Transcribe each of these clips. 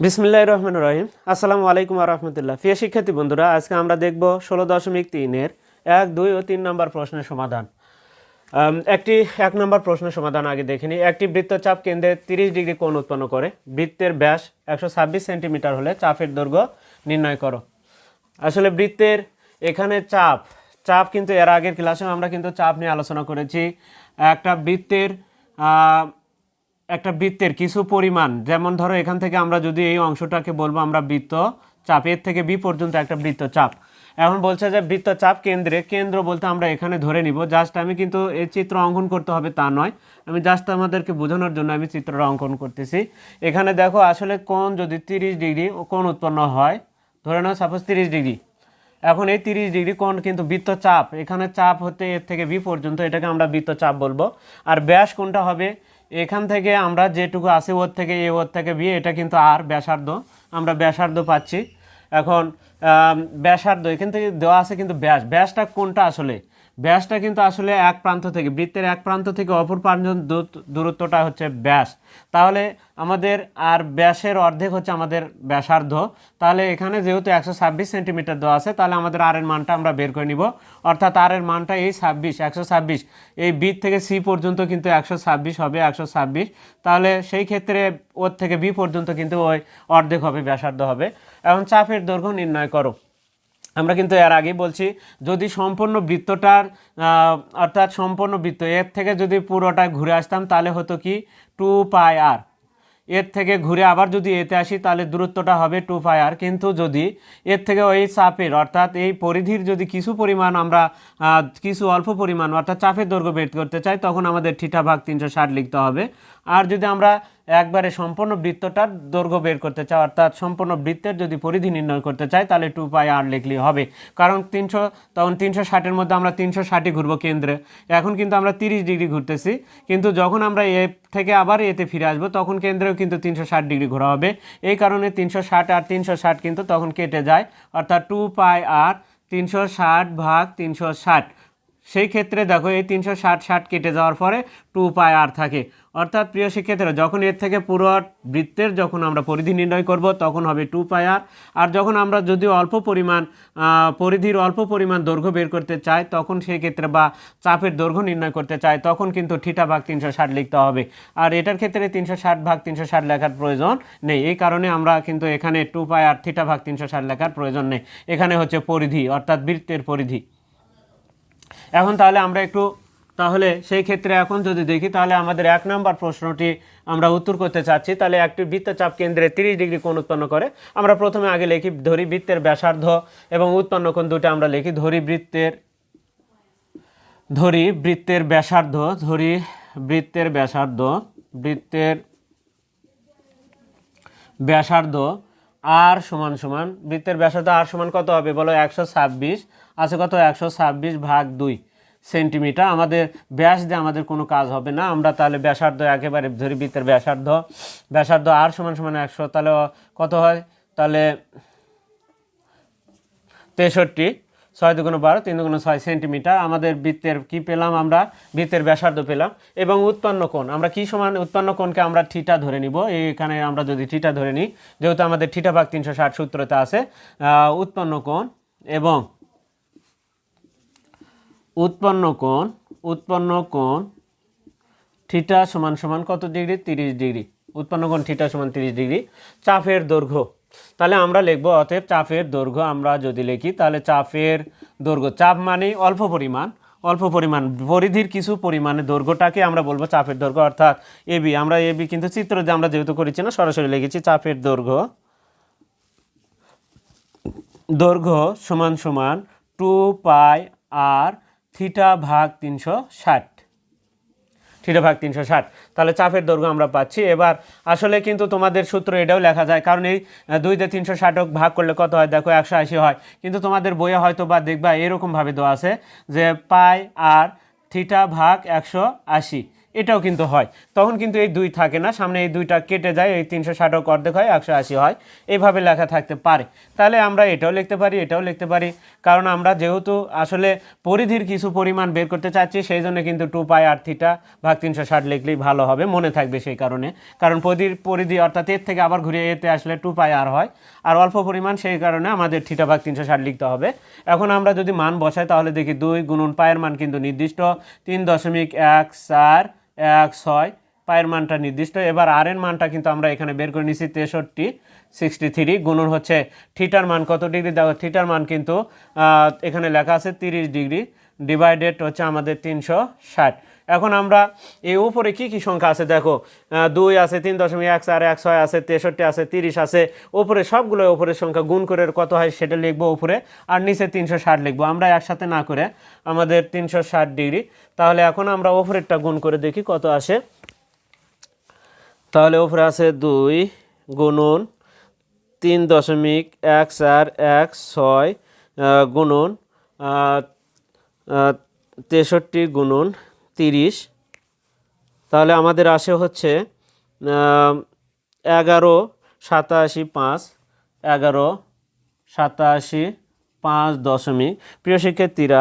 বিসমিল্লাহ রহমান রহিম। আসসালামু আলাইকুম রহমতুল্লাহ। প্রিয় শিক্ষার্থী বন্ধুরা, আজকে আমরা দেখব ষোলো দশমিক তিনের এক, দুই ও তিন নম্বর প্রশ্নের সমাধান। একটি, এক নম্বর প্রশ্নের সমাধান আগে দেখিনি একটি বৃত্তচাপ কেন্দ্রে তিরিশ ডিগ্রি কোণ উৎপন্ন করে। বৃত্তের ব্যাস একশো ছাব্বিশ সেন্টিমিটার হলে চাপের দৈর্ঘ্য নির্ণয় করো। আসলে বৃত্তের এখানে চাপ চাপ কিন্তু এর আগের ক্লাসে আমরা কিন্তু চাপ নিয়ে আলোচনা করেছি। একটা বৃত্তের একটা বৃত্তের কিছু পরিমাণ, যেমন ধরো এখান থেকে আমরা যদি এই অংশটাকে বলব আমরা বৃত্ত চাপ, এর থেকে বি পর্যন্ত একটা বৃত্ত চাপ। এখন বলছে যে বৃত্ত চাপ কেন্দ্রে, কেন্দ্র বলতে আমরা এখানে ধরে নিব জাস্ট আমি কিন্তু এই চিত্র অঙ্কন করতে হবে তা নয়, আমি জাস্ট আমাদেরকে বোঝানোর জন্য আমি চিত্রটা অঙ্কন করতেছি। এখানে দেখো আসলে কোন যদি তিরিশ ডিগ্রি কোন উৎপন্ন হয়, ধরে নাও সাপোজ তিরিশ ডিগ্রি, এখন এই তিরিশ ডিগ্রি কোণ কিন্তু বৃত্ত চাপ, এখানে চাপ হতে এর থেকে বি পর্যন্ত এটাকে আমরা বৃত্ত চাপ বলব। আর ব্যাস কোনটা হবে এখান থেকে আমরা যেটুকু আছে ওর থেকে, এ ওর থেকে, বি, এটা কিন্তু আর ব্যাসার্ধ। আমরা ব্যাসার্ধ পাচ্ছি। এখন ব্যাসার্ধ, এখান থেকে দেওয়া আছে কিন্তু ব্যাস। ব্যাসটা কোনটা আসলে? ব্যাসটা কিন্তু আসলে এক প্রান্ত থেকে, বৃত্তের এক প্রান্ত থেকে অপর প্রান্ত দূর- দূরত্বটা হচ্ছে ব্যাস। তাহলে আমাদের আর ব্যাসের অর্ধেক হচ্ছে আমাদের ব্যাসার্ধ। তাহলে এখানে যেহেতু একশো ছাব্বিশ সেন্টিমিটার দেওয়া আছে, তাহলে আমাদের আর এর মানটা আমরা বের করে নিব। অর্থাৎ আর এর মানটা এই ছাব্বিশ, একশো ছাব্বিশ। এই বি থেকে সি পর্যন্ত কিন্তু একশো ছাব্বিশ হবে, একশো ছাব্বিশ। তাহলে সেই ক্ষেত্রে ওর থেকে বি পর্যন্ত কিন্তু ওই অর্ধেক হবে, ব্যাসার্ধ হবে। এখন চাপের দৈর্ঘ্য নির্ণয় করো। আমরা কিন্তু এর আগেই বলছি, যদি সম্পূর্ণ বৃত্তটার অর্থাৎ সম্পূর্ণ বৃত্ত, এর থেকে যদি পুরোটা ঘুরে আসতাম, তাহলে হতো কি? টু পাই আর এর থেকে ঘুরে আবার যদি এতে আসি, তাহলে দূরত্বটা হবে টু পাই আর কিন্তু যদি এর থেকে ওই চাপের, অর্থাৎ এই পরিধির যদি কিছু পরিমাণ আমরা কিছু অল্প পরিমাণ, অর্থাৎ চাপের দৈর্ঘ্য বের করতে চাই, তখন আমাদের ঠিটা ভাগ তিনশো ষাট লিখতে হবে। আর যদি আমরা একবারে সম্পূর্ণ বৃত্তটার দৈর্ঘ্য বের করতে চাই, অর্থাৎ সম্পূর্ণ বৃত্তের যদি পরিধি নির্ণয় করতে চাই, তাহলে টু পাই আর লিখলেই হবে। কারণ তিনশো, তখন তিনশো ষাটের মধ্যে আমরা তিনশো ষাটই ঘুরবো কেন্দ্রে। এখন কিন্তু আমরা তিরিশ ডিগ্রি ঘুরতেছি। কিন্তু যখন আমরা এ থেকে আবার এতে ফিরে আসব, তখন কেন্দ্রেও কিন্তু তিনশো ষাট ডিগ্রি ঘোরা হবে। এই কারণে তিনশো ষাট আর তিনশো ষাট কিন্তু তখন কেটে যায়। অর্থাৎ টু পাই আর তিনশো ষাট ভাগ তিনশো ষাট। সেই ক্ষেত্রে দেখো এই তিনশো ষাট ষাট কেটে যাওয়ার পরে টু পাই আর থাকে। অর্থাৎ প্রিয় শিক্ষার্থীরা যখন এর থেকে পুরো বৃত্তের যখন আমরা পরিধি নির্ণয় করব, তখন হবে টু পাই আর আর যখন আমরা যদি অল্প পরিমাণ পরিধির অল্প পরিমাণ দৈর্ঘ্য বের করতে চাই, তখন সেই ক্ষেত্রে বা চাপের দৈর্ঘ্য নির্ণয় করতে চাই, তখন কিন্তু ঠিটা ভাগ তিনশো ষাট লিখতে হবে। আর এটার ক্ষেত্রে তিনশো ষাট ভাগ তিনশো ষাট লেখার প্রয়োজন নেই। এই কারণে আমরা কিন্তু এখানে টু পাই আর থিটা ভাগ তিনশো ষাট লেখার প্রয়োজন নেই। এখানে হচ্ছে পরিধি, অর্থাৎ বৃত্তের পরিধি। এখন তাহলে আমরা একটু, তাহলে সেই ক্ষেত্রে এখন যদি দেখি, তাহলে আমাদের এক নম্বর প্রশ্নটি আমরা উত্তর করতে চাচ্ছি। তাহলে একটি বৃত্তচাপ কেন্দ্রে তিরিশ ডিগ্রি কোণ উৎপন্ন করে। আমরা প্রথমে আগে লিখি ধরি বৃত্তের ব্যাসার্ধ এবং উৎপন্ন কোণ দুটো আমরা লিখি ধরি বৃত্তের ধরি বৃত্তের ব্যাসার্ধ, ধরি বৃত্তের ব্যাসার্ধ বৃত্তের ব্যাসার্ধ আর সমান সমান, বৃত্তের ব্যাসার্ধ আর সমান কত হবে বলো? একশো ছাব্বিশ। আছে কত? একশো ছাব্বিশ ভাগ দুই সেন্টিমিটার। আমাদের ব্যাস দিয়ে আমাদের কোনো কাজ হবে না। আমরা তাহলে ব্যাসার্ধ একেবারে ধরি বৃত্তের ব্যাসার্ধ। ব্যাসার্ধ আর সমান সমান একশো। তাহলে কত হয়? তাহলে তেষট্টি। ছয় দুগুণ বারো, তিন দুগুণ ছয় সেন্টিমিটার। আমাদের বৃত্তের কি পেলাম আমরা? বৃত্তের ব্যাসার্ধ পেলাম। এবং উৎপন্ন কোণ। আমরা কি সমান? উৎপন্ন কোণকে আমরা ঠিটা ধরে নিব। এখানে আমরা যদি ঠিটা ধরে নিই, যেহেতু আমাদের ঠিটা ভাগ তিনশো ষাট সূত্রতে আছে উৎপন্ন কোণ এবং উৎপন্ন কোণ উৎপন্ন কোণ থিটা সমান সমান কত ডিগ্রি? তিরিশ ডিগ্রি। উৎপন্ন কোণ থিটা সমান তিরিশ ডিগ্রি। চাপের দৈর্ঘ্য। তাহলে আমরা লিখব, অতএব চাপের দৈর্ঘ্য আমরা যদি লিখি, তাহলে চাপের দৈর্ঘ্য, চাপ মানে অল্প পরিমাণ। অল্প পরিমাণ, পরিধির কিছু পরিমাণে দৈর্ঘ্যটাকে আমরা বলব চাপের দৈর্ঘ্য। অর্থাৎ এবি আমরা এবি কিন্তু চিত্র দিয়ে আমরা যেহেতু করেছি না, সরাসরি লিখেছি চাপের দৈর্ঘ্য। দৈর্ঘ্য সমান সমান টু পাই আর থিটা ভাগ তিনশো ষাট। থিটা ভাগ তিনশো ষাট। তাহলে চাপের দৈর্ঘ্য আমরা পাচ্ছি। এবার আসলে কিন্তু তোমাদের সূত্র এটাও লেখা যায়, কারণ এই দুই দিয়ে তিনশো ষাট ভাগ করলে কত হয়? দেখো একশো আশি হয়। কিন্তু তোমাদের বইয়ে হয়তো বা দেখবা এরকমভাবে দেওয়া আছে যে পাই আর থিটা ভাগ একশো আশি। এটাও কিন্তু হয়। তখন কিন্তু এই দুই থাকে না, সামনে এই দুইটা কেটে যায়, এই তিনশো ষাটও অর্ধেক হয়, একশো আশি হয়। এইভাবে লেখা থাকতে পারে। তাহলে আমরা এটাও লিখতে পারি, এটাও লিখতে পারি। কারণ আমরা যেহেতু আসলে পরিধির কিছু পরিমাণ বের করতে চাচ্ছি, সেই জন্য কিন্তু টু পাই আর থিটা ভাগ তিনশো ষাট লিখলেই ভালো হবে, মনে থাকবে সেই কারণে। কারণ পরিধির, পরিধি অর্থাৎ এর থেকে আবার ঘুরে এতে আসলে টু পাই আর হয়। আর অল্প পরিমাণ সেই কারণে আমাদের থিটা ভাগ তিনশো ষাট লিখতে হবে। এখন আমরা যদি মান বসাই, তাহলে দেখি দুই গুণন পায়ের মান কিন্তু নির্দিষ্ট। তিন দশমিক এক চার এক, ছয়, পায়ের মানটা নির্দিষ্ট। এবার আর এর মানটা কিন্তু আমরা এখানে বের করে নিচ্ছি তেষট্টি সিক্সটি থ্রি গুণন হচ্ছে থিটার মান কত ডিগ্রি? দেখো, থিটার মান কিন্তু এখানে লেখা আছে তিরিশ ডিগ্রি ডিভাইডেড হচ্ছে আমাদের তিনশো ষাট। এখন আমরা এই উপরে কি কি সংখ্যা আছে? দেখো দুই আছে, তিন দশমিক এক, চার এক, ছয় আছে, তেষট্টি আছে, তিরিশ আছে। ওপরে সবগুলো ওপরের সংখ্যা গুণ করে কত হয় সেটা লিখব উপরে, আর নিচে তিনশো ষাট লিখব। আমরা একসাথে না করে আমাদের তিনশো ষাট ডিগ্রি। তাহলে এখন আমরা ওপরেরটা গুণ করে দেখি কত আসে। তাহলে ওপরে আছে দুই গুণন তিন দশমিক এক, চার এক, ছয় গুণন তেষট্টি গুণন তিরিশ। তাহলে আমাদের আসে হচ্ছে এগারো, সাতাশি, পাঁচ, এগারো, সাতাশি, পাঁচ দশমিক। প্রিয় শিক্ষার্থীরা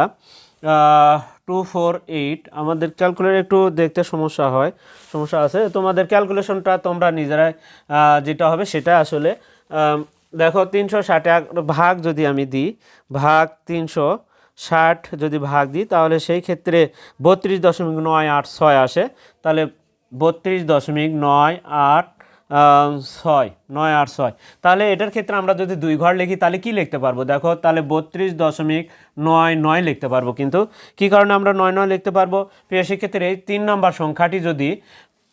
টু ফোর এইট আমাদের ক্যালকুলেটর একটু দেখতে সমস্যা হয়, সমস্যা আছে। তোমাদের ক্যালকুলেশনটা তোমরা নিজেরাই যেটা হবে সেটা আসলে দেখো তিনশো ষাট ভাগ যদি আমি দিই, ভাগ তিনশো ষাট যদি ভাগ দিই, তাহলে সেই ক্ষেত্রে বত্রিশ দশমিক নয় আট ছয় আসে। তাহলে বত্রিশ দশমিক নয় আট ছয়, নয় আট ছয়। তাহলে এটার ক্ষেত্রে আমরা যদি দুই ঘর লিখি, তাহলে কি লিখতে পারব? দেখো, তাহলে বত্রিশ দশমিক নয় নয় লিখতে পারব কিন্তু। কি কারণে আমরা নয় নয় লিখতে পারব? প্রিয় সেক্ষেত্রে এই তিন নম্বর সংখ্যাটি যদি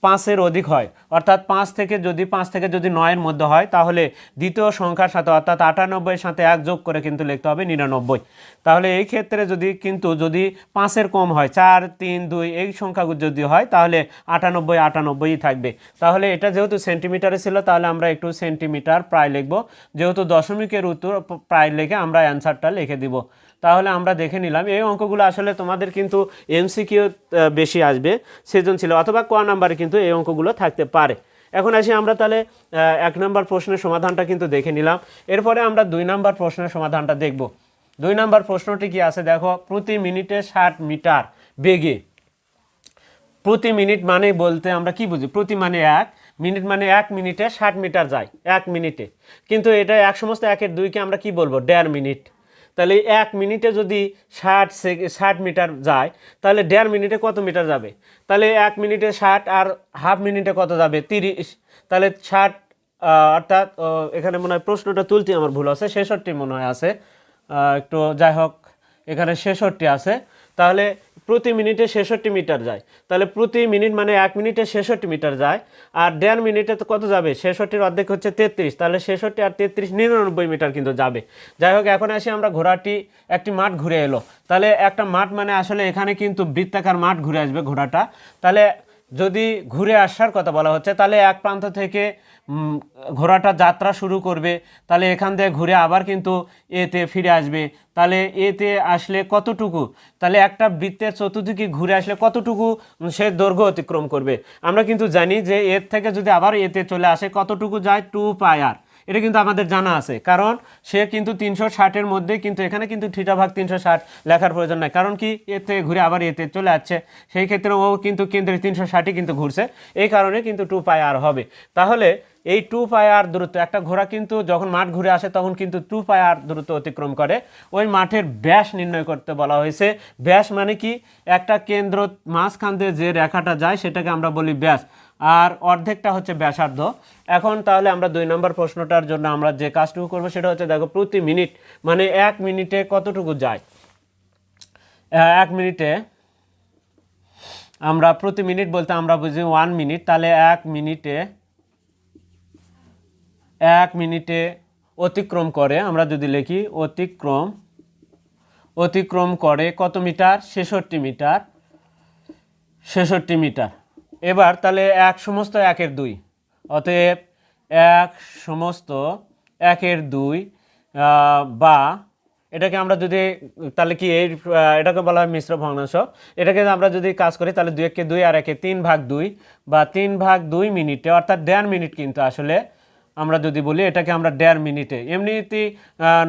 পাঁচের অধিক হয়। অর্থাৎ পাঁচ থেকে যদি পাঁচ থেকে যদি নয়ের মধ্যে হয়, তাহলে দ্বিতীয় সংখ্যার সাথে অর্থাৎ আটানব্বইয়ের সাথে এক যোগ করে কিন্তু লিখতে হবে নিরানব্বই। তাহলে এই ক্ষেত্রে যদি কিন্তু যদি পাঁচের কম হয়, চার, তিন, দুই, এই সংখ্যাগুলো যদি হয়, তাহলে আটানব্বই আটানব্বই থাকবে। তাহলে এটা যেহেতু সেন্টিমিটারে ছিল, তাহলে আমরা একটু সেন্টিমিটার প্রায় লিখব। যেহেতু দশমিকের উত্তর প্রায় লিখে আমরা অ্যান্সারটা লিখে দিব। তাহলে আমরা দেখে নিলাম। এই অঙ্কগুলো আসলে তোমাদের কিন্তু এমসিকিউ বেশি আসবে সেজন ছিল অথবা ক নাম্বারে কিন্তু এই অঙ্কগুলো থাকতে পারে। এখন আসি আমরা তাহলে এক নম্বর প্রশ্নের সমাধানটা কিন্তু দেখে নিলাম। এরপরে আমরা দুই নম্বর প্রশ্নের সমাধানটা দেখব। দুই নম্বর প্রশ্নটি কি আছে? দেখো, প্রতি মিনিটে ষাট মিটার বেগে। প্রতি মিনিট মানে বলতে আমরা কি বুঝি? প্রতি মানে এক, মিনিট মানে এক মিনিটে ষাট মিটার যায়, এক মিনিটে। কিন্তু এটা এক সমস্ত একের দুইকে আমরা কি বলব? দেড় মিনিট। তাহলে এক মিনিটে যদি ষাট ষাট মিটার যায়, তাহলে দেড় মিনিটে কত মিটার যাবে? তাহলে এক মিনিটে ষাট আর হাফ মিনিটে কত যাবে? তিরিশ। তাহলে ষাট অর্থাৎ এখানে মনে হয় প্রশ্নটা তুলতে আমার ভুল আছে, ছেষট্টি মনে হয় আছে। একটু যাই হোক, এখানে ছেষট্টি আছে। তাহলে প্রতি মিনিটে ছেষট্টি মিটার যায়। তাহলে প্রতি মিনিট মানে এক মিনিটে ছেষট্টি মিটার যায়। আর দেড় মিনিটে তো কত যাবে? ছেষট্টির অর্ধেক হচ্ছে তেত্রিশ। তাহলে ছেষট্টি আর তেত্রিশ নিরানব্বই মিটার কিন্তু যাবে। যাই হোক, এখন আসি আমরা ঘোড়াটি, একটি মাঠ ঘুরে এলো। তাহলে একটা মাঠ মানে আসলে এখানে কিন্তু বৃত্তাকার মাঠ ঘুরে আসবে ঘোড়াটা। তাহলে যদি ঘুরে আসার কথা বলা হচ্ছে, তাহলে এক প্রান্ত থেকে ঘোড়াটা যাত্রা শুরু করবে। তাহলে এখান থেকে ঘুরে আবার কিন্তু এতে ফিরে আসবে। তাহলে এতে আসলে কতটুকু? তাহলে একটা বৃত্তের চতুর্দিকে ঘুরে আসলে কতটুকু সে দৈর্ঘ্য অতিক্রম করবে? আমরা কিন্তু জানি যে এর থেকে যদি আবার এতে চলে আসে, কতটুকু যায়? টু পায়ার এটা কিন্তু আমাদের জানা আছে। কারণ সে কিন্তু তিনশো ষাটের মধ্যে কিন্তু এখানে কিন্তু থিটা ভাগ তিনশো ষাট লেখার প্রয়োজন নাই। কারণ কি এতে ঘুরে আবার এতে চলে যাচ্ছে সেই ক্ষেত্রে ও কিন্তু কেন্দ্রে তিনশো ষাটই কিন্তু ঘুরছে। এই কারণে কিন্তু টু পাই আর হবে। তাহলে এই টু পাই আর দূরত্ব, একটা ঘোড়া কিন্তু যখন মাঠ ঘুরে আসে তখন কিন্তু টু পাই আর দূরত্ব অতিক্রম করে। ওই মাঠের ব্যাস নির্ণয় করতে বলা হয়েছে। ব্যাস মানে কি, একটা কেন্দ্র মাঝখান দিয়ে যে রেখাটা যায় সেটাকে আমরা বলি ব্যাস। আর অর্ধেকটা হচ্ছে ব্যাসার্ধ। এখন তাহলে আমরা দুই নম্বর প্রশ্নটার জন্য আমরা যে কাজটুকু করব সেটা হচ্ছে, দেখো, প্রতি মিনিট মানে এক মিনিটে কতটুকু যায়? এক মিনিটে আমরা প্রতি মিনিট বলতে আমরা বুঝি ওয়ান মিনিট, তাহলে এক মিনিটে এক মিনিটে অতিক্রম করে, আমরা যদি লিখি অতিক্রম অতিক্রম করে কত মিটার? ছেষট্টি মিটার ছেষট্টি মিটার। এবার তাহলে এক সমস্ত একের দুই। অতএব এক সমস্ত একের দুই বা এটাকে আমরা যদি, তাহলে কি এই এটাকে বলা হয় মিশ্র ভগ্নাংশ। এটাকে আমরা যদি কাজ করি, তাহলে দুই একে দুই আর একে তিন ভাগ দুই, বা তিন ভাগ দুই মিনিটে, অর্থাৎ দেড় মিনিট কিন্তু আসলে আমরা যদি বলি, এটাকে আমরা দেড় মিনিটে। এমনিতে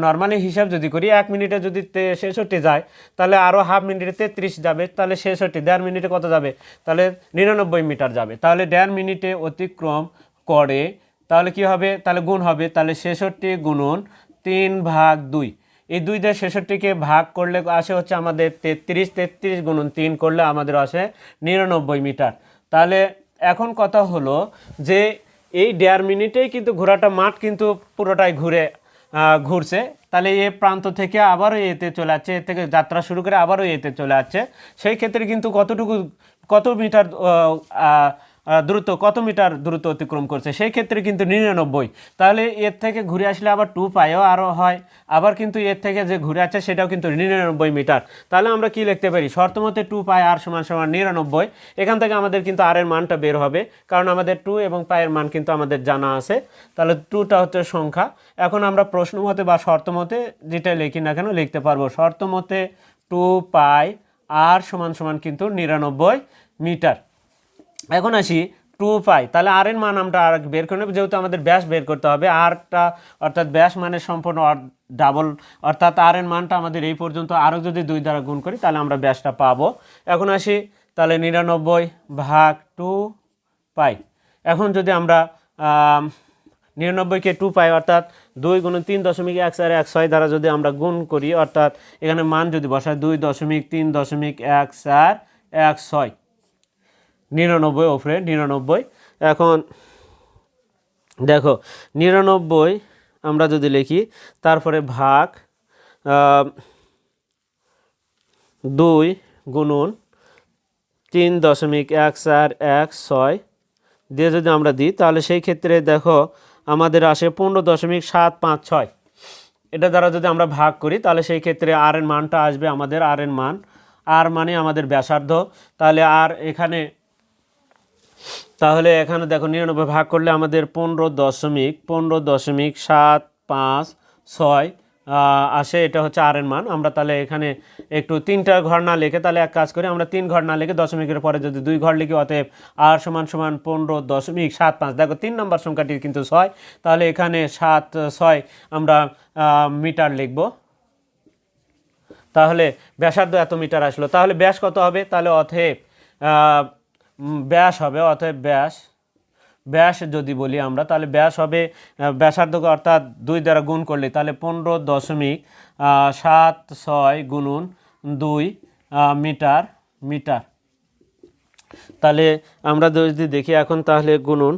নর্মালি হিসাব যদি করি, এক মিনিটে যদি ছেষট্টি যায়, তাহলে আরও হাফ মিনিটে তেত্রিশ যাবে, তাহলে ছেষট্টি। দেড় মিনিটে কত যাবে? তাহলে নিরানব্বই মিটার যাবে। তাহলে দেড় মিনিটে অতিক্রম করে, তাহলে কি হবে? তাহলে গুণ হবে, তাহলে ছেষট্টি গুণন তিন ভাগ দুই। এই দুই দিয়ে ছেষট্টিকে ভাগ করলে আসে হচ্ছে আমাদের তেত্রিশ তেত্রিশ গুণন তিন করলে আমাদের আসে নিরানব্বই মিটার। তাহলে এখন কথা হলো যে এই দেড় মিনিটেই কিন্তু ঘোড়াটা মাঠ কিন্তু পুরোটাই ঘুরে ঘুরছে। তাহলে এ প্রান্ত থেকে আবারও এতে চলে যাচ্ছে এ থেকে যাত্রা শুরু করে আবারও এতে চলে যাচ্ছে সেই ক্ষেত্রে কিন্তু কতটুকু, কত মিটার দ্রুত, কত মিটার দ্রুত অতিক্রম করছে? সেই ক্ষেত্রে কিন্তু নিরানব্বই। তাহলে এর থেকে ঘুরে আসলে আবার টু পাইও আরও হয়। আবার কিন্তু এর থেকে যে ঘুরে আছে সেটাও কিন্তু নিরানব্বই মিটার। তাহলে আমরা কি লিখতে পারি? শর্তমতে টু পাই আর সমান সমান নিরানব্বই। এখান থেকে আমাদের কিন্তু আর এর মানটা বের হবে। কারণ আমাদের টু এবং পায়ের মান কিন্তু আমাদের জানা আছে। তাহলে টুটা হচ্ছে সংখ্যা। এখন আমরা প্রশ্ন মতে বা শর্ত মতে যেটা লিখি না কেন লিখতে পারব। শর্ত মতে টু পাই আর সমান সমান কিন্তু নিরানব্বই মিটার। এখন আসি টু পাই তাহলে আর এর মান আমরা আর বের করে নেব, যেহেতু আমাদের ব্যাস বের করতে হবে আরটা অর্থাৎ ব্যাস মানে সম্পূর্ণ ডাবল অর্থাৎ আর এর মানটা আমাদের এই পর্যন্ত আরও যদি দুই দ্বারা গুণ করি, তাহলে আমরা ব্যাসটা পাবো। এখন আসি, তাহলে নিরানব্বই ভাগ টু পাই এখন যদি আমরা নিরানব্বইকে টু পাই অর্থাৎ দুই গুণ তিন দশমিক এক চার এক ছয় দ্বারা যদি আমরা গুণ করি, অর্থাৎ এখানে মান যদি বসায় দুই দশমিক তিন দশমিক এক চার এক ছয় নিরানব্বই ওপরে নিরানব্বই। এখন দেখো, নিরানব্বই আমরা যদি লিখি, তারপরে ভাগ দুই গুণন তিন দশমিক এক চার এক ছয় দিয়ে যদি আমরা দিই, তাহলে সেই ক্ষেত্রে দেখো আমাদের আসে পনেরো দশমিক সাত পাঁচ ছয়। এটা দ্বারা যদি আমরা ভাগ করি, তাহলে সেই ক্ষেত্রে আর এর মানটা আসবে আমাদের আর এর মান। আর মানে আমাদের ব্যাসার্ধ। তাহলে আর এখানে তাহলে এখানে দেখো নিরানব্বই ভাগ করলে আমাদের পনেরো দশমিক পনেরো দশমিক সাত পাঁচ ছয় আসে, এটা হচ্ছে আর এর মান। আমরা তাহলে এখানে একটু তিনটা ঘর না লিখে তাহলে এক কাজ করি, আমরা তিন ঘর না লিখে দশমিকের পরে যদি দুই ঘর লিখি, অতএব আর সমান সমান পনেরো দশমিক সাত পাঁচ। দেখো তিন নম্বর সংখ্যাটি কিন্তু ছয়, তাহলে এখানে সাত, ছয় আমরা মিটার লিখব। তাহলে ব্যাসার্ধ এত মিটার আসলো। তাহলে ব্যাস কত হবে? তাহলে অতএব ব্যাস হবে, অতএব ব্যাস। ব্যাস যদি বলি আমরা, তাহলে ব্যাস হবে ব্যাসার্ধকে অর্থাৎ দুই দ্বারা গুণ করলে, তাহলে পনেরো দশমিক সাত ছয় গুণুন দুই মিটার মিটার। তাহলে আমরা যদি দেখি এখন তাহলে গুণুন,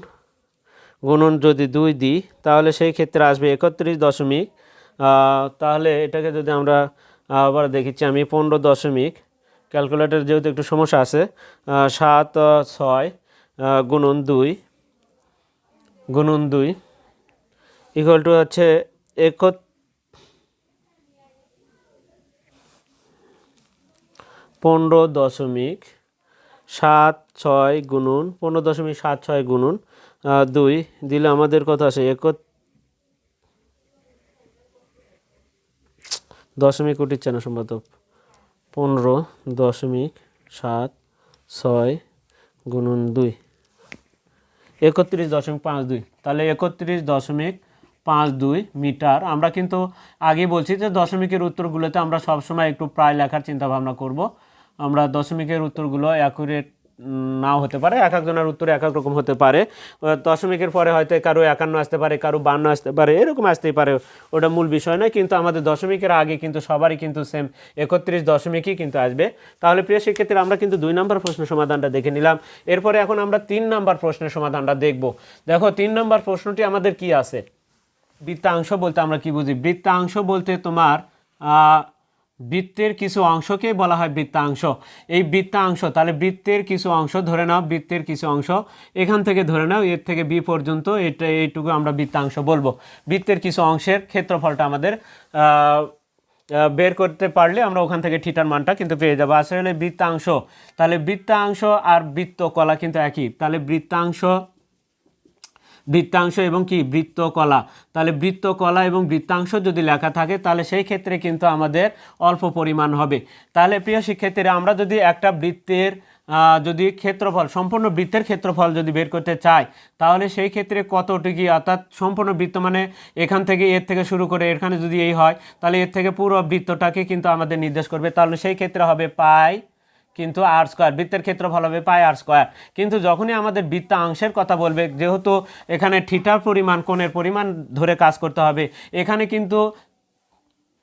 গুণন যদি দুই দিই, তাহলে সেই ক্ষেত্রে আসবে একত্রিশ দশমিক। তাহলে এটাকে যদি আমরা আবার দেখেছি, আমি পনেরো দশমিক ক্যালকুলেটর যেহেতু একটু সমস্যা আছে সাত ছয় গুণন দুই গুণন দুই ইকুয়াল টু হচ্ছে একত পনেরো দশমিক সাত, ছয় গুণুন, পনেরো দশমিক সাত, ছয় গুণুন দুই দিলে আমাদের কথা আছে একত দশমিক উঠিচ্ছে না সম্ভবত পনেরো দশমিক সাত ছয় গুণন দুই। একত্রিশ দশমিক পাঁচ দুই। তাহলে একত্রিশ দশমিক পাঁচ দুই মিটার। আমরা কিন্তু আগে বলছি যে দশমিকের উত্তরগুলোতে আমরা সবসময় একটু প্রায় লেখার চিন্তা ভাবনা করব। আমরা দশমিকের উত্তরগুলো অ্যাকুরেট নাও হতে পারে, এক একজনের উত্তরে এক এক রকম হতে পারে। দশমিকের পরে হয়তো কারও একান্ন আসতে পারে, কারও বান্ন আসতে পারে, এরকম আসতেই পারে, ওটা মূল বিষয় নয়। কিন্তু আমাদের দশমিকের আগে কিন্তু সবারই কিন্তু সেম একত্রিশ দশমিকই কিন্তু আসবে। তাহলে প্রিয় শিক্ষার্থীরা আমরা কিন্তু দুই নম্বর প্রশ্ন সমাধানটা দেখে নিলাম। এরপরে এখন আমরা তিন নম্বর প্রশ্নের সমাধানটা দেখব। দেখো, তিন নম্বর প্রশ্নটি আমাদের কি আছে? বৃত্তাংশ বলতে আমরা কি বুঝি? বৃত্তাংশ বলতে তোমার বৃত্তের কিছু অংশকে বলা হয় বৃত্তাংশ। এই বৃত্তাংশ, তাহলে বৃত্তের কিছু অংশ ধরে নাও, বৃত্তের কিছু অংশ এখান থেকে ধরে নাও, এর থেকে বি পর্যন্ত এটা এইটুকু আমরা বৃত্তাংশ বলব। বৃত্তের কিছু অংশের ক্ষেত্রফলটা আমাদের বের করতে পারলে আমরা ওখান থেকে থিটার মানটা কিন্তু পেয়ে যাব। আসলে বৃত্তাংশ, তাহলে বৃত্তাংশ আর বৃত্তকলা কিন্তু একই। তাহলে বৃত্তাংশ বৃত্তাংশ এবং কি? বৃত্তকলা। তাহলে বৃত্তকলা এবং বৃত্তাংশ যদি লেখা থাকে, তাহলে সেই ক্ষেত্রে কিন্তু আমাদের অল্প পরিমাণ হবে। তাহলে প্রিয় শিক্ষার্থীরা, আমরা যদি একটা বৃত্তের যদি ক্ষেত্রফল, সম্পূর্ণ বৃত্তের ক্ষেত্রফল যদি বের করতে চাই, তাহলে সেই ক্ষেত্রে কতটুকু, অর্থাৎ সম্পূর্ণ বৃত্ত মানে এখান থেকে এর থেকে শুরু করে এখানে যদি এই হয়, তাহলে এর থেকে পুরো বৃত্তটাকে কিন্তু আমাদের নির্দেশ করবে। তাহলে সেই ক্ষেত্রে হবে পাই কিন্তু আর স্কোয়ার বৃত্তের ক্ষেত্রফল হবে পাই আর স্কোয়ার কিন্তু যখনই আমাদের বৃত্তাংশের কথা বলবে, যেহেতু এখানে থিটার পরিমাণ, কোণের পরিমাণ ধরে কাজ করতে হবে, এখানে কিন্তু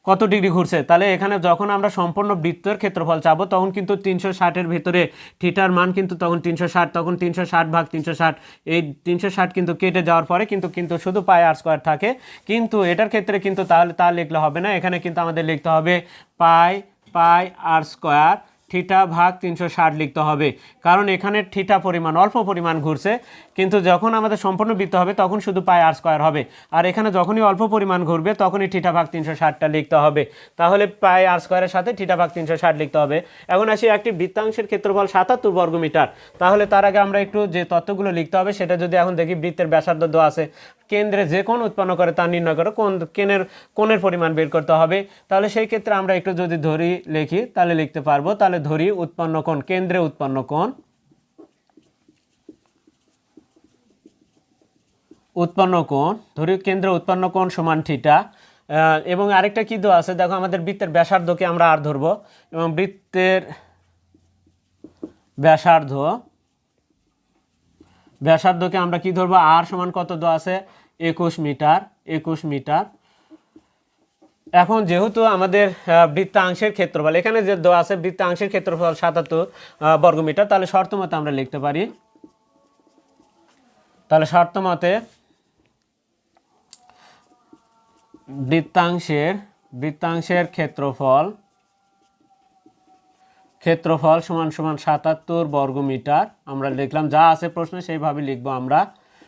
কত ডিগ্রি ঘুরছে? তাহলে এখানে যখন আমরা সম্পূর্ণ বৃত্তের ক্ষেত্রফল চাবো, তখন কিন্তু তিনশো ষাটের ভিতরে থিটার মান কিন্তু তখন তিনশো ষাট, তখন তিনশো ষাট ভাগ তিনশো ষাট। এই তিনশো ষাট কিন্তু কেটে যাওয়ার পরে কিন্তু কিন্তু শুধু পাই আর স্কোয়ার থাকে। কিন্তু এটার ক্ষেত্রে কিন্তু তাহলে তা লিখলে হবে না। এখানে কিন্তু আমাদের লিখতে হবে পাই পাই আর স্কোয়ার থিটা ভাগ তিনশো ষাট লিখতে হবে। কারণ এখানে থিটা পরিমাণ, অল্প পরিমাণ ঘুরছে। কিন্তু যখন আমাদের সম্পূর্ণ বৃত্ত হবে, তখন শুধু পাই আর স্কোয়ার হবে। আর এখানে যখনই অল্প পরিমাণ ঘুরবে, তখনই থিটা ভাগ তিনশো ষাটটা লিখতে হবে। তাহলে পাই আর স্কোয়ারের সাথে থিটা ভাগ তিনশো ষাট লিখতে হবে। এখন আসি একটি বৃত্তাংশের ক্ষেত্রফল সাতাত্তর বর্গমিটার। তাহলে তার আগে আমরা একটু যে তথ্যগুলো লিখতে হবে, সেটা যদি এখন দেখি বৃত্তের ব্যাসার্ধ আছে কেন্দ্রে যে কোণ উৎপন্ন করে তা নির্ণয় করে কোন কেনের, কোণের পরিমাণ বের করতে হবে। তাহলে সেই ক্ষেত্রে আমরা একটু যদি ধরি, লিখি, তাহলে লিখতে পারব। তাহলে ধরি উৎপন্ন কোণ, কেন্দ্রে উৎপন্ন কোণ। উৎপন্ন কোণ, ধরি কেন্দ্রে উৎপন্ন কোণ সমান থিটা। এবং আরেকটা কি দেওয়া আছে? দেখো আমাদের বৃত্তের ব্যাসার্ধকে আমরা আর ধরবো। এবং বৃত্তের ব্যাসার্ধ ব্যাসার্ধকে আমরা কি ধরবো? আর সমান কত দেওয়া আছে? একুশ মিটার একুশ মিটার। এখন যেহেতু আমাদের বৃত্তাংশের ক্ষেত্রফল, এখানে যে দেওয়া আছে বৃত্তাংশের ক্ষেত্রফল সাতাত্তর বর্গমিটার, তাহলে শর্ত মতে আমরা লিখতে পারি। তাহলে শর্ত মতে বৃত্তাংশের বৃত্তাংশের ক্ষেত্রফল ক্ষেত্রফল সমান সমান সাতাত্তর বর্গ মিটার। আমরা লিখলাম, যা আছে প্রশ্নে সেইভাবে লিখব আমরা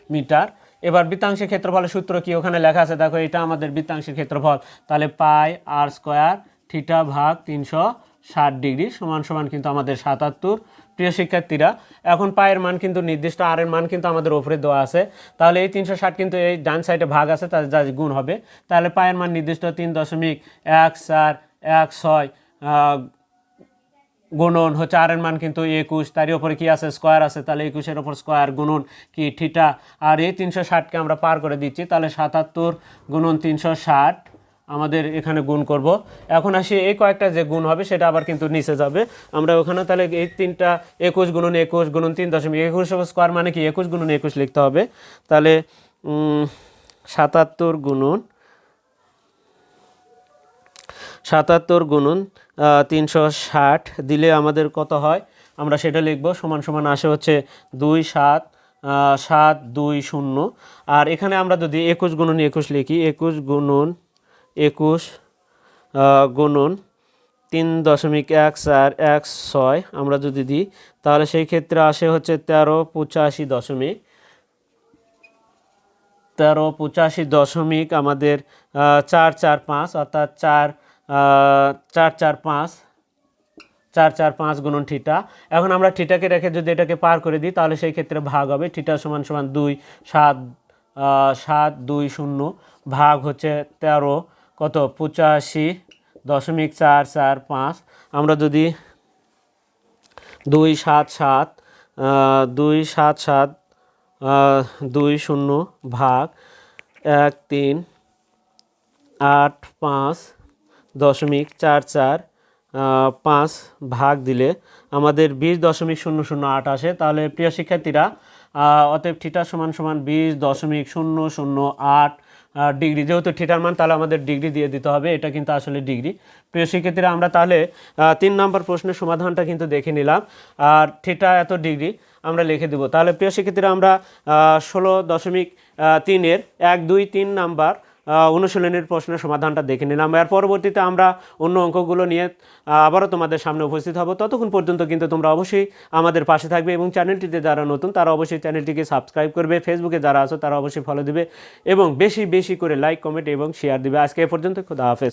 মিটার। এবার বৃত্তাংশের ক্ষেত্রফলের সূত্র কি? ওখানে লেখা আছে, দেখো এটা আমাদের বৃত্তাংশের ক্ষেত্রফল। তাহলে পাই আর স্কোয়ার থিটা ভাগ তিনশো ষাট ডিগ্রি সমান সমান কিন্তু আমাদের সাতাত্তর। প্রিয় শিক্ষার্থীরা, এখন পায়ের মান কিন্তু নির্দিষ্ট, আর এর মান কিন্তু আমাদের ওপরে দেওয়া আছে। তাহলে এই তিনশো ষাট কিন্তু এই ডান সাইডে ভাগ আছে তাদের যা গুণ হবে। তাহলে পায়ের মান নির্দিষ্ট তিন দশমিক এক চার এক ছয় গুণন হচ্ছে আর এর মান কিন্তু একুশ, তারই ওপরে কি আছে? স্কোয়ার আছে। তাহলে একুশের ওপর স্কোয়ার গুণন কি? ঠিটা আর এই তিনশো ষাটকে আমরা পার করে দিচ্ছি, তাহলে সাতাত্তর গুণন তিনশো ষাট আমাদের এখানে গুণ করব। এখন আসি এই কয়েকটা যে গুণ হবে, সেটা আবার কিন্তু নিচে যাবে। আমরা ওখানে তাহলে এই তিনটা একুশ গুণন একুশ গুণন তিন দশমিক একুশ স্কোয়ার মানে কি? একুশ গুণন একুশ লিখতে হবে। তাহলে সাতাত্তর গুণন সাতাত্তর গুণন তিনশো ষাট দিলে আমাদের কত হয়? আমরা সেটা লিখব, সমান সমান আসে হচ্ছে দুই সাত সাত দুই শূন্য। আর এখানে আমরা যদি একুশ গুণন একুশ লিখি, একুশ গুণন একুশ গুণন তিন দশমিক এক চার এক ছয় আমরা যদি দিই, তাহলে সেই ক্ষেত্রে আসে হচ্ছে তেরো পঁচাশি দশমিক। তেরো পঁচাশি দশমিক আমাদের চার চার পাঁচ, অর্থাৎ চার চার চার পাঁচ, চার চার পাঁচ গুণন ঠিটা এখন আমরা ঠিটাকে রেখে যদি এটাকে পার করে দিই, তাহলে সেই ক্ষেত্রে ভাগ হবে। ঠিটা সমান সমান দুই, সাত সাত, দুই, শূন্য ভাগ হচ্ছে তেরো, কত? পঁচাশি দশমিক চার চার পাঁচ। আমরা যদি দুই, সাত সাত দুই, সাত সাত দুই, শূন্য ভাগ এক, তিন, আট, পাঁচ দশমিক চার চার পাঁচ ভাগ দিলে আমাদের বিশ দশমিক শূন্য শূন্য আট আসে। তাহলে প্রিয় শিক্ষার্থীরা অতএব থিটা সমান সমান বিশ দশমিক শূন্য শূন্য আট ডিগ্রি। যেহেতু থিটার মান, তাহলে আমাদের ডিগ্রি দিয়ে দিতে হবে। এটা কিন্তু আসলে ডিগ্রি। প্রিয় শিক্ষার্থীরা, আমরা তাহলে তিন নম্বর প্রশ্নের সমাধানটা কিন্তু দেখে নিলাম। আর থিটা এত ডিগ্রি, আমরা লিখে দেবো। তাহলে প্রিয় শিক্ষার্থীরা, আমরা ষোলো দশমিক তিনের এক দুই তিন নাম্বার অনুশীলনের প্রশ্নের সমাধানটা দেখে নিলাম। এর পরবর্তীতে আমরা অন্য অঙ্কগুলো নিয়ে আবারও তোমাদের সামনে উপস্থিত হব। ততক্ষণ পর্যন্ত কিন্তু তোমরা অবশ্যই আমাদের পাশে থাকবে এবং চ্যানেলটিতে যারা নতুন, তারা অবশ্যই চ্যানেলটিকে সাবস্ক্রাইব করবে, ফেসবুকে যারা আছো তারা অবশ্যই ফলো দিবে এবং বেশি বেশি করে লাইক কমেন্ট এবং শেয়ার দিবে। আজকে এ পর্যন্ত, খুদা হাফেজ।